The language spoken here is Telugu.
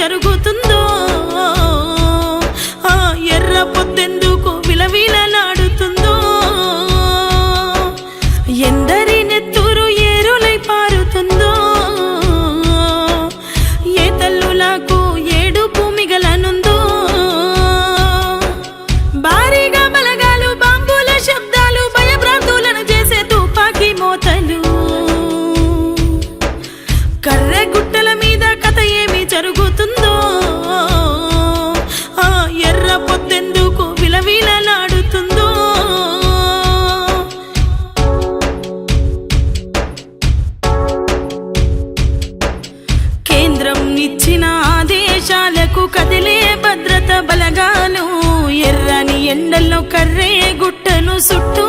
జరుగుతుందో? ఆ ఎర్ర పొద్దెందు ఇచ్చిన ఆదేశాలకు కదిలే భద్రత బలగాలు ఎర్రని ఎండల్లో కర్రే గుట్టను చుట్టూ